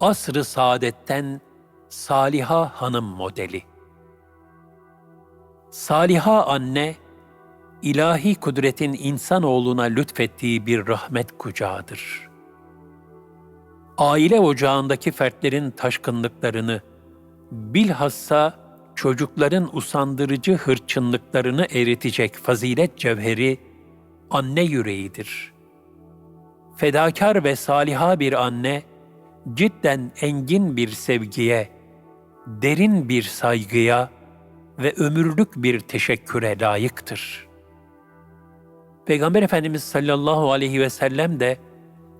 asr-ı saadetten Saliha hanım modeli. Saliha anne, ilahi kudretin insanoğluna lütfettiği bir rahmet kucağıdır. Aile ocağındaki fertlerin taşkınlıklarını, bilhassa çocukların usandırıcı hırçınlıklarını eritecek fazilet cevheri anne yüreğidir. Fedakar ve saliha bir anne, cidden engin bir sevgiye, derin bir saygıya ve ömürlük bir teşekküre layıktır. Peygamber Efendimiz sallallahu aleyhi ve sellem de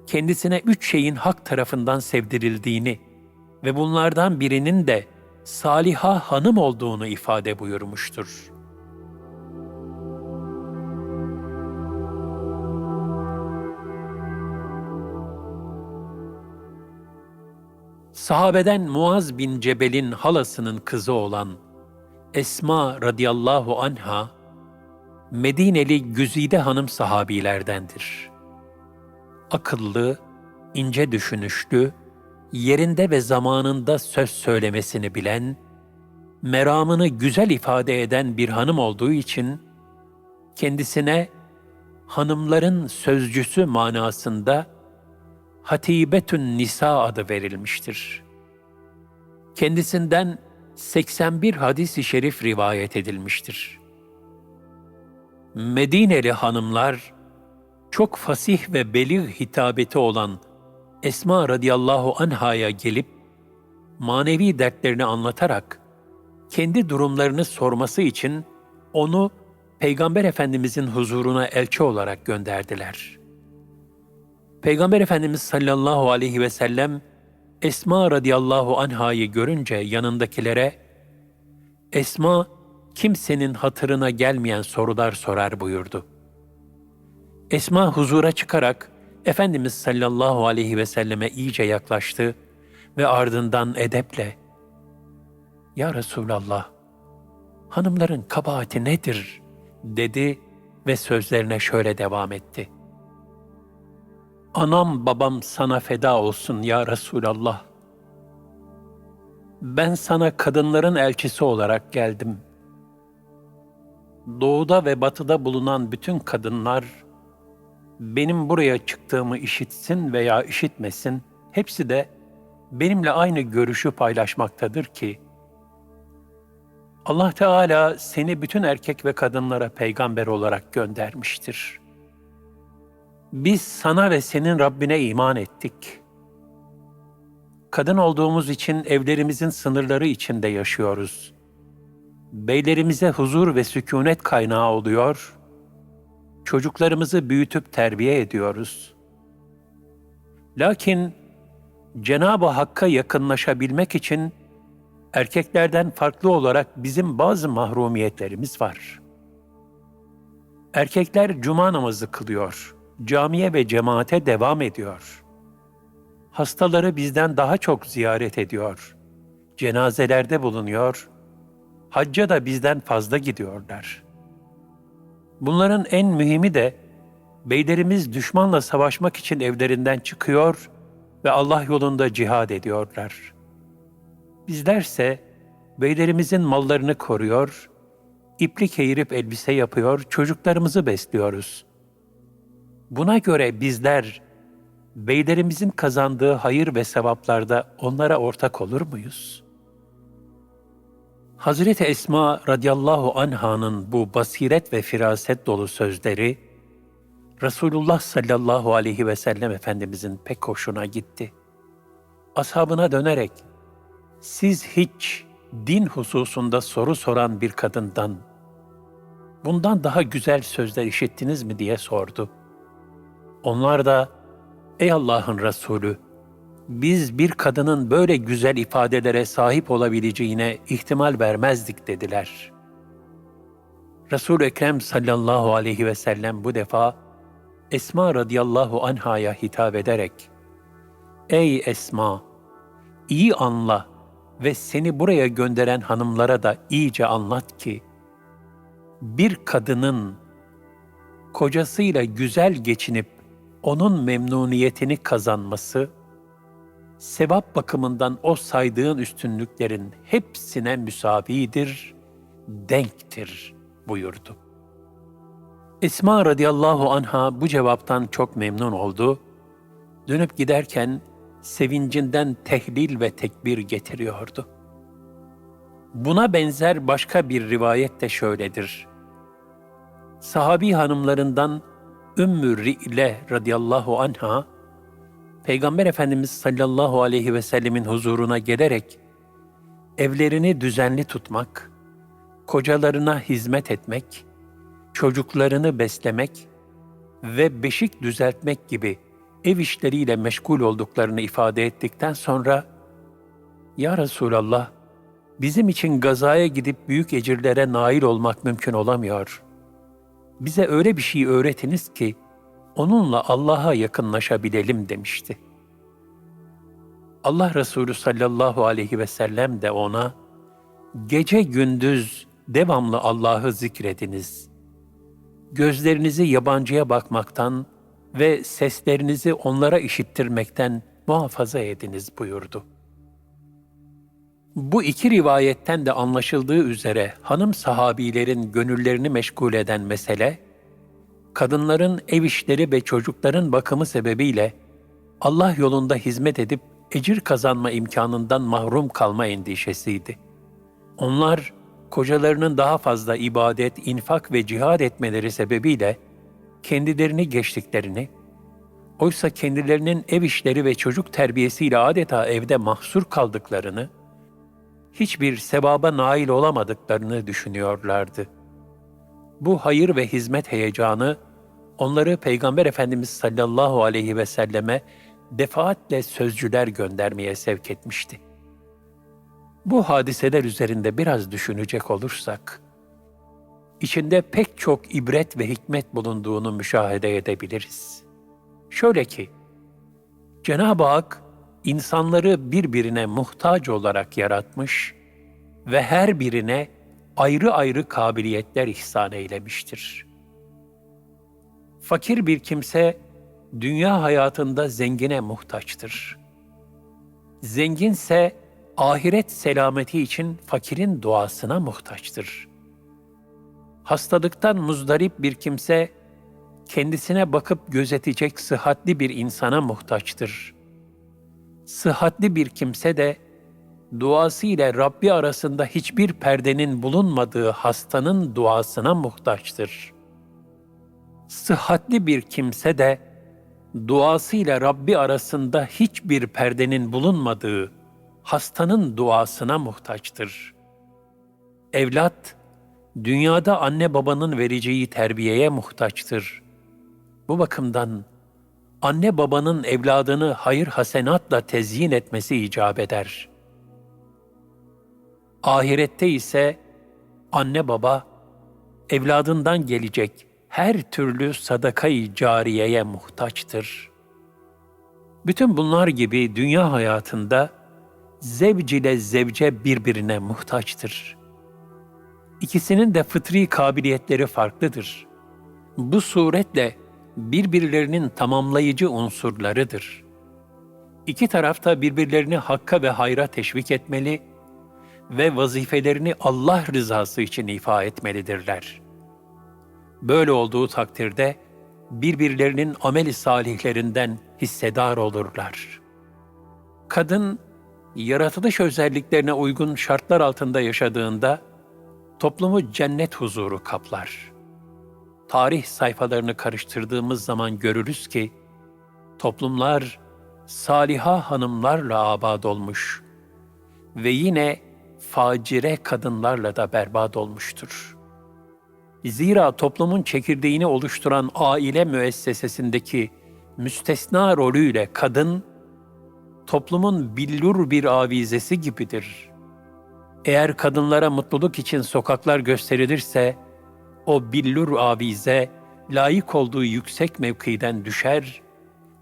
kendisine üç şeyin hak tarafından sevdirildiğini ve bunlardan birinin de Saliha hanım olduğunu ifade buyurmuştur. Sahabeden Muaz bin Cebel'in halasının kızı olan Esma radıyallahu anha, Medineli Güzide hanım sahabilerdendir. Akıllı, ince düşünüşlü, yerinde ve zamanında söz söylemesini bilen, meramını güzel ifade eden bir hanım olduğu için kendisine hanımların sözcüsü manasında Hatibetün Nisa adı verilmiştir. Kendisinden 81 hadis-i şerif rivayet edilmiştir. Medineli hanımlar çok fasih ve belih hitabeti olan Esma radıyallahu anhaya gelip manevi dertlerini anlatarak kendi durumlarını sorması için onu Peygamber Efendimizin huzuruna elçi olarak gönderdiler. Peygamber Efendimiz sallallahu aleyhi ve sellem Esma radıyallahu anhayı görünce yanındakilere Esma kimsenin hatırına gelmeyen sorular sorar buyurdu. Esma huzura çıkarak Efendimiz sallallahu aleyhi ve selleme iyice yaklaştı ve ardından edeple ''Ya Resulallah, hanımların kabahati nedir?'' dedi ve sözlerine şöyle devam etti. ''Anam babam sana feda olsun ya Resulallah. Ben sana kadınların elçisi olarak geldim. Doğuda ve batıda bulunan bütün kadınlar, benim buraya çıktığımı işitsin veya işitmesin, hepsi de benimle aynı görüşü paylaşmaktadır ki, Allah Teala seni bütün erkek ve kadınlara peygamber olarak göndermiştir. Biz sana ve senin Rabbine iman ettik. Kadın olduğumuz için evlerimizin sınırları içinde yaşıyoruz. Beylerimize huzur ve sükunet kaynağı oluyor.'' çocuklarımızı büyütüp terbiye ediyoruz. Lakin Cenab-ı Hakk'a yakınlaşabilmek için erkeklerden farklı olarak bizim bazı mahrumiyetlerimiz var. Erkekler cuma namazı kılıyor, camiye ve cemaate devam ediyor. Hastaları bizden daha çok ziyaret ediyor. Cenazelerde bulunuyor, hacca da bizden fazla gidiyorlar.'' Bunların en mühimi de beylerimiz düşmanla savaşmak için evlerinden çıkıyor ve Allah yolunda cihad ediyorlar. Bizlerse beylerimizin mallarını koruyor, iplik eğirip elbise yapıyor, çocuklarımızı besliyoruz. Buna göre bizler beylerimizin kazandığı hayır ve sevaplarda onlara ortak olur muyuz?'' Hazreti Esma radıyallahu anh'ın bu basiret ve firaset dolu sözleri Resulullah sallallahu aleyhi ve sellem Efendimizin pek hoşuna gitti. Ashabına dönerek, siz hiç din hususunda soru soran bir kadından bundan daha güzel sözler işittiniz mi diye sordu. Onlar da, ey Allah'ın Resulü, biz bir kadının böyle güzel ifadelere sahip olabileceğine ihtimal vermezdik dediler. Resul-i Ekrem sallallahu aleyhi ve sellem bu defa Esma radıyallahu anhaya hitap ederek Ey Esma! iyi anla ve seni buraya gönderen hanımlara da iyice anlat ki bir kadının kocasıyla güzel geçinip onun memnuniyetini kazanması sevap bakımından o saydığın üstünlüklerin hepsine müsavidir, denktir buyurdu. Esma radıyallahu anha bu cevaptan çok memnun oldu. Dönüp giderken sevincinden tehlil ve tekbir getiriyordu. Buna benzer başka bir rivayet de şöyledir. Sahabi hanımlarından Ümmü Ri'le radıyallahu anha, Peygamber Efendimiz sallallahu aleyhi ve sellemin huzuruna gelerek, evlerini düzenli tutmak, kocalarına hizmet etmek, çocuklarını beslemek ve beşik düzeltmek gibi ev işleriyle meşgul olduklarını ifade ettikten sonra, Ya Resulallah, bizim için gazaya gidip büyük ecirlere nail olmak mümkün olamıyor. Bize öyle bir şey öğretiniz ki, onunla Allah'a yakınlaşabilelim demişti. Allah Resulü sallallahu aleyhi ve sellem de ona, gece gündüz devamlı Allah'ı zikrediniz. Gözlerinizi yabancıya bakmaktan ve seslerinizi onlara işittirmekten muhafaza ediniz buyurdu. Bu iki rivayetten de anlaşıldığı üzere hanım sahabilerin gönüllerini meşgul eden mesele, kadınların ev işleri ve çocukların bakımı sebebiyle Allah yolunda hizmet edip ecir kazanma imkanından mahrum kalma endişesiydi. Onlar kocalarının daha fazla ibadet, infak ve cihad etmeleri sebebiyle kendilerini geçtiklerini, oysa kendilerinin ev işleri ve çocuk terbiyesiyle adeta evde mahsur kaldıklarını, hiçbir sevaba nail olamadıklarını düşünüyorlardı. Bu hayır ve hizmet heyecanı onları Peygamber Efendimiz sallallahu aleyhi ve selleme defaatle sözcüler göndermeye sevk etmişti. Bu hadiseler üzerinde biraz düşünecek olursak, içinde pek çok ibret ve hikmet bulunduğunu müşahede edebiliriz. Şöyle ki, Cenab-ı Hak insanları birbirine muhtaç olarak yaratmış ve her birine ayrı ayrı kabiliyetler ihsan eylemiştir. Fakir bir kimse dünya hayatında zengine muhtaçtır. Zenginse ahiret selameti için fakirin duasına muhtaçtır. Hastalıktan muzdarip bir kimse kendisine bakıp gözetecek sıhhatli bir insana muhtaçtır. Sıhhatli bir kimse de duası ile Rabbi arasında hiçbir perdenin bulunmadığı hastanın duasına muhtaçtır. Sıhhatli bir kimse de duası ile Rabbi arasında hiçbir perdenin bulunmadığı hastanın duasına muhtaçtır. Evlat, dünyada anne babanın vereceği terbiyeye muhtaçtır. Bu bakımdan anne babanın evladını hayır hasenatla tezyin etmesi icap eder. Ahirette ise anne baba evladından gelecek her türlü sadakayı cariyeye muhtaçtır. Bütün bunlar gibi dünya hayatında zevc ile zevce birbirine muhtaçtır. İkisinin de fıtri kabiliyetleri farklıdır. Bu suretle birbirlerinin tamamlayıcı unsurlarıdır. İki tarafta birbirlerini hakka ve hayra teşvik etmeli ve vazifelerini Allah rızası için ifa etmelidirler. Böyle olduğu takdirde birbirlerinin ameli salihlerinden hissedar olurlar. Kadın yaratılış özelliklerine uygun şartlar altında yaşadığında toplumu cennet huzuru kaplar. Tarih sayfalarını karıştırdığımız zaman görürüz ki toplumlar saliha hanımlarla abad olmuş ve yine facire kadınlarla da berbat olmuştur. Zira toplumun çekirdeğini oluşturan aile müessesesindeki müstesna rolüyle kadın, toplumun billur bir avizesi gibidir. Eğer kadınlara mutluluk için sokaklar gösterilirse, o billur avize layık olduğu yüksek mevkiden düşer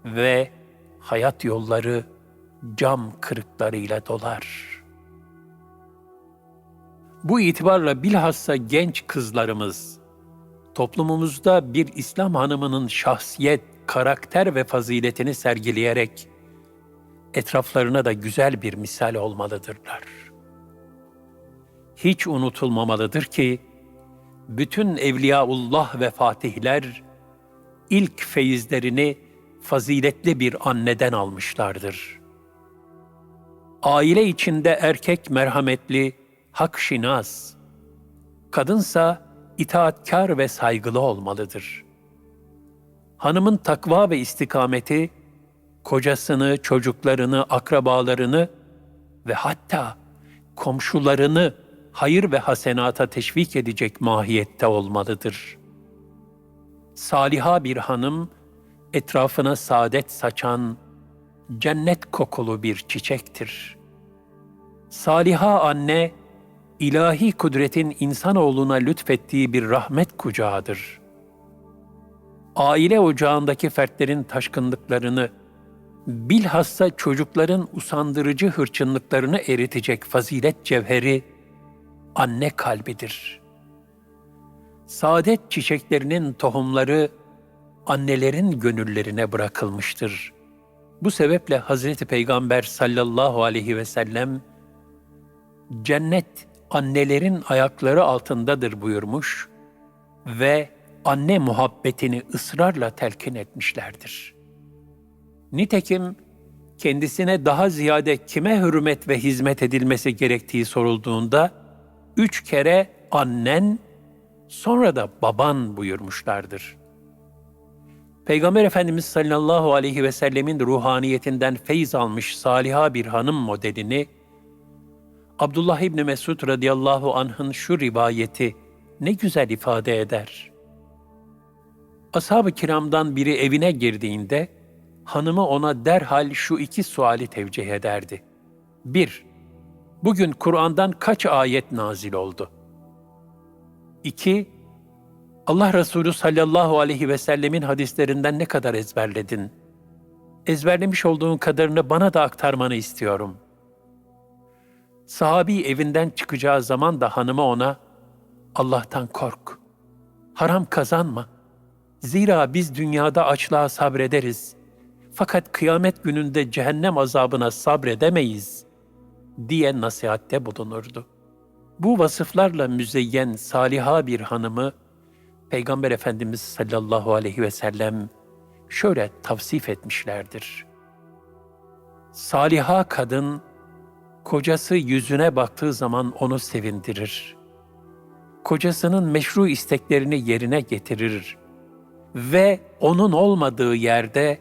ve hayat yolları cam kırıklarıyla dolar. Bu itibarla bilhassa genç kızlarımız, toplumumuzda bir İslam hanımının şahsiyet, karakter ve faziletini sergileyerek, etraflarına da güzel bir misal olmalıdırlar. Hiç unutulmamalıdır ki bütün evliyaullah ve fatihler ilk feyizlerini faziletli bir anneden almışlardır. Aile içinde erkek merhametli, hakşinas, kadınsa itaatkar ve saygılı olmalıdır. Hanımın takva ve istikameti, kocasını, çocuklarını, akrabalarını ve hatta komşularını hayır ve hasenata teşvik edecek mahiyette olmalıdır. Saliha bir hanım, etrafına saadet saçan, cennet kokulu bir çiçektir. Saliha anne, ilahi kudretin insanoğluna lütfettiği bir rahmet kucağıdır. Aile ocağındaki fertlerin taşkınlıklarını, bilhassa çocukların usandırıcı hırçınlıklarını eritecek fazilet cevheri, anne kalbidir. Saadet çiçeklerinin tohumları annelerin gönüllerine bırakılmıştır. Bu sebeple Hazreti Peygamber sallallahu aleyhi ve sellem cennet annelerin ayakları altındadır buyurmuş ve anne muhabbetini ısrarla telkin etmişlerdir. Nitekim kendisine daha ziyade kime hürmet ve hizmet edilmesi gerektiği sorulduğunda üç kere annen, sonra da baban buyurmuşlardır. Peygamber Efendimiz sallallahu aleyhi ve sellemin ruhaniyetinden feyz almış saliha bir hanım modelini, Abdullah İbni Mesud radıyallahu anh'ın şu rivayeti ne güzel ifade eder. Ashab-ı kiramdan biri evine girdiğinde, hanımı ona derhal şu iki suali tevcih ederdi. 1- Bugün Kur'an'dan kaç ayet nazil oldu? 2. Allah Resulü sallallahu aleyhi ve sellemin hadislerinden ne kadar ezberledin? Ezberlemiş olduğun kadarını bana da aktarmanı istiyorum. Sahabi evinden çıkacağı zaman da hanımı ona, Allah'tan kork, haram kazanma. Zira biz dünyada açlığa sabrederiz. Fakat kıyamet gününde cehennem azabına sabredemeyiz.'' Diye nasihatte bulunurdu. Bu vasıflarla müzeyyen saliha bir hanımı Peygamber Efendimiz sallallahu aleyhi ve sellem şöyle tavsif etmişlerdir. Saliha kadın kocası yüzüne baktığı zaman onu sevindirir. Kocasının meşru isteklerini yerine getirir ve onun olmadığı yerde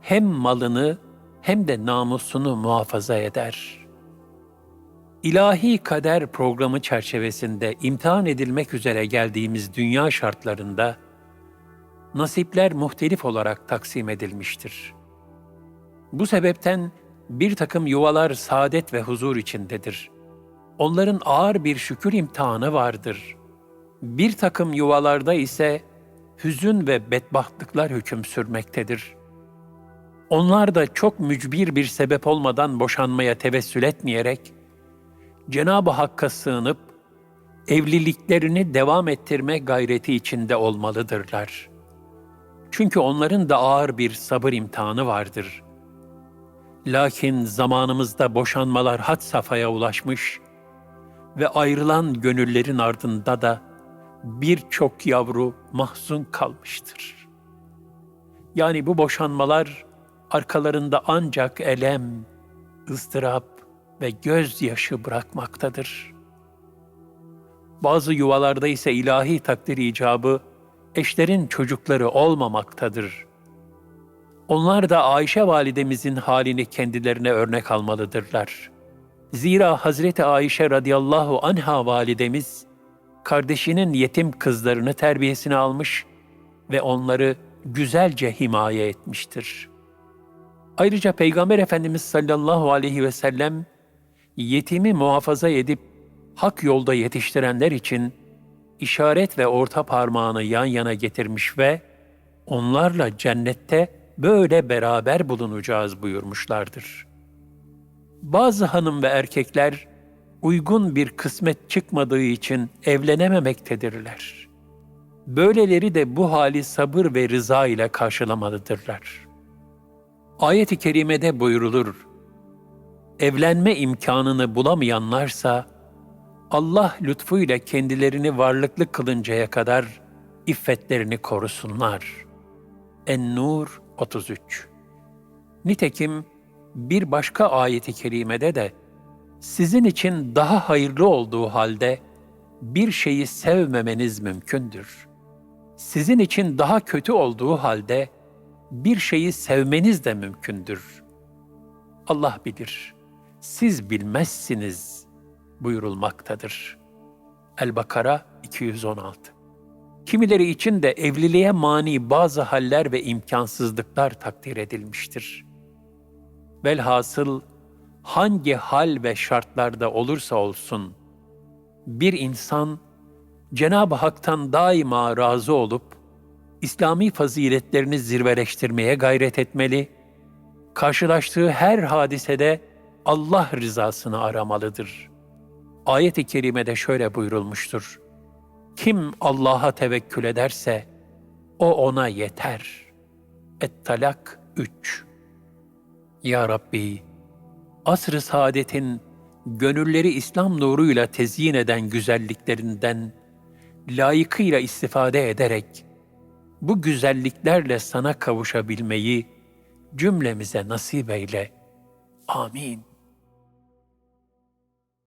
hem malını hem de namusunu muhafaza eder.'' İlahi kader programı çerçevesinde imtihan edilmek üzere geldiğimiz dünya şartlarında nasipler muhtelif olarak taksim edilmiştir. Bu sebepten bir takım yuvalar saadet ve huzur içindedir. Onların ağır bir şükür imtihanı vardır. Bir takım yuvalarda ise hüzün ve bedbahtlıklar hüküm sürmektedir. Onlar da çok mücbir bir sebep olmadan boşanmaya tevessül etmeyerek, Cenab-ı Hakk'a sığınıp evliliklerini devam ettirme gayreti içinde olmalıdırlar. Çünkü onların da ağır bir sabır imtihanı vardır. Lakin zamanımızda boşanmalar had safhaya ulaşmış ve ayrılan gönüllerin ardında da birçok yavru mahzun kalmıştır. Yani bu boşanmalar arkalarında ancak elem, ızdırap, ve gözyaşı bırakmaktadır. Bazı yuvalarda ise ilahi takdir icabı eşlerin çocukları olmamaktadır. Onlar da Ayşe validemizin halini kendilerine örnek almalıdırlar. Zira Hazreti Ayşe radıyallahu anha validemiz kardeşinin yetim kızlarını terbiyesine almış ve onları güzelce himaye etmiştir. Ayrıca Peygamber Efendimiz sallallahu aleyhi ve sellem yetimi muhafaza edip hak yolda yetiştirenler için işaret ve orta parmağını yan yana getirmiş ve onlarla cennette böyle beraber bulunacağız buyurmuşlardır. Bazı hanım ve erkekler uygun bir kısmet çıkmadığı için evlenememektedirler. Böyleleri de bu hali sabır ve rıza ile karşılamalıdırlar. Ayet-i kerimede buyurulur, evlenme imkanını bulamayanlarsa Allah lütfuyla kendilerini varlıklı kılıncaya kadar iffetlerini korusunlar. En-Nur 33 Nitekim bir başka ayeti kerimede de sizin için daha hayırlı olduğu halde bir şeyi sevmemeniz mümkündür. Sizin için daha kötü olduğu halde bir şeyi sevmeniz de mümkündür. Allah bilir, siz bilmezsiniz buyurulmaktadır. El-Bakara 216 Kimileri için de evliliğe mani bazı haller ve imkansızlıklar takdir edilmiştir. Velhasıl hangi hal ve şartlarda olursa olsun, bir insan Cenab-ı Hak'tan daima razı olup, İslami faziletlerini zirveleştirmeye gayret etmeli, karşılaştığı her hadisede Allah rızasını aramalıdır. Ayet-i kerimede şöyle buyurulmuştur. Kim Allah'a tevekkül ederse, o ona yeter. Et-Talak 3 Ya Rabbi, asr-ı saadetin gönülleri İslam nuruyla tezyin eden güzelliklerinden layıkıyla istifade ederek bu güzelliklerle sana kavuşabilmeyi cümlemize nasip eyle. Amin.